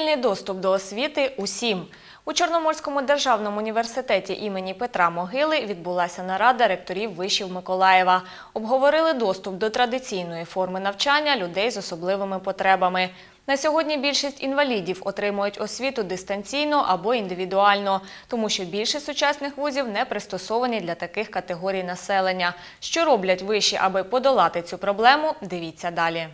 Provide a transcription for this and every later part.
Вільний доступ до освіти усім. У Чорноморському державному університеті імені Петра Могили відбулася нарада ректорів вишів Миколаєва. Обговорили доступ до традиційної форми навчання людей з особливими потребами. На сьогодні більшість інвалідів отримують освіту дистанційно або індивідуально, тому що більшість сучасних вузів не пристосовані для таких категорій населення. Що роблять виші, аби подолати цю проблему, дивіться далі.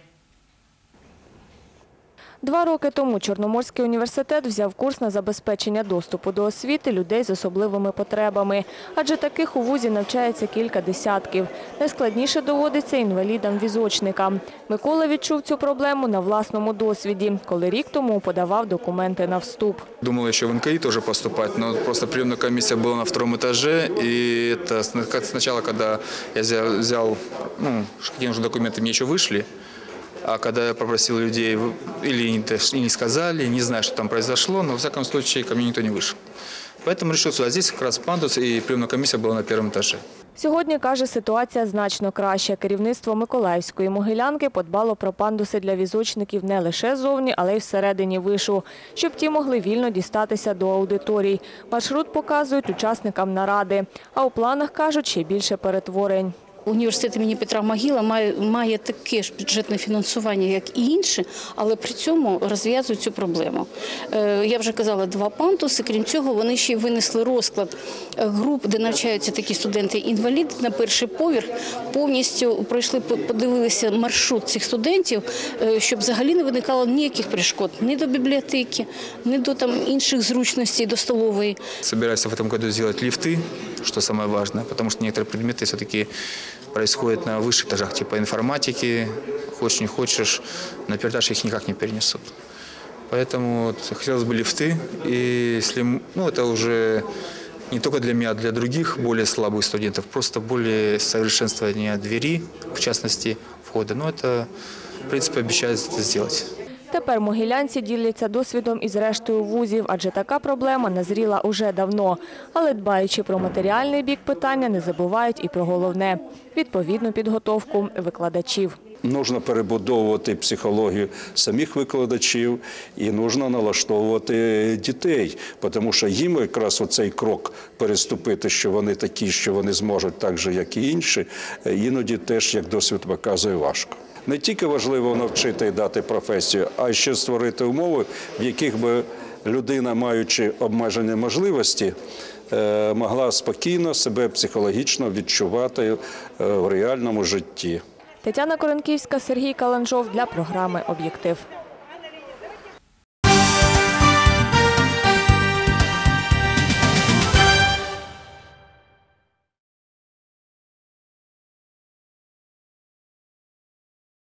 Два роки тому Чорноморський університет взяв курс на забезпечення доступу до освіти людей з особливими потребами. Адже таких у вузі навчається кілька десятків. Найскладніше доводиться інвалідам-візочникам. Микола відчув цю проблему на власному досвіді, коли рік тому подавав документи на вступ. Думал еще в НКИ тоже поступать, но просто приемная комиссия была на втором этаже. И это сна- как сначала, когда я взял, взял, ну, какие уже документы мне еще вышли, а когда я попросил людей, в- или не, то- и не сказали, не знаю, что там произошло, но в всяком случае ко мне никто не вышел. Поэтому решил сюда. Здесь как раз пандус, и приемная комиссия была на первом этаже. Сьогодні, каже, ситуація значно краща. Керівництво Миколаївської могилянки подбало про пандуси для візочників не лише зовні, але й всередині вишу, щоб ті могли вільно дістатися до аудиторій. Маршрут показують учасникам наради. А у планах, кажуть, ще більше перетворень. Університет імені Петра Могила має, має таке ж бюджетне фінансування, як і інші, але при цьому розв'язує цю проблему. Е, я вже казала, два пантуси. Крім цього, вони ще й винесли розклад груп, де навчаються такі студенти-інваліди на перший поверх. Повністю пройшли, по- подивилися маршрут цих студентів, е, щоб взагалі не виникало ніяких перешкод ні до бібліотеки, ні до там інших зручностей, до столової. Собираюсь в этом году сделать лифты, что самое важное, потому что некоторые предметы все-таки происходят на высших этажах, типа информатики, хочешь не хочешь, на передаче их никак не перенесут. Поэтому вот хотелось бы лифты, и если, ну, это уже не только для меня, а для других более слабых студентов, просто более совершенствование двери, в частности, входа. Но это, в принципе, обещают это сделать. Тепер могилянці діляться досвідом із рештою вузів, адже така проблема назріла уже давно. Але дбаючи про матеріальний бік питання, не забувають і про головне – відповідну підготовку викладачів. Нужно перебудовувати психологію самих викладачів і нужно налаштовувати дітей, тому що їм якраз оцей крок переступити, що вони такі, що вони зможуть так же, як і інші, іноді теж, як досвід показує, важко. Не тільки важливо навчити і дати професію, а ще створити умови, в яких би людина, маючи обмежені можливості, е, могла спокійно себе психологічно відчувати е, в реальному житті. Тетяна Коренківська, Сергій Каланжов для програми «Об'єктив».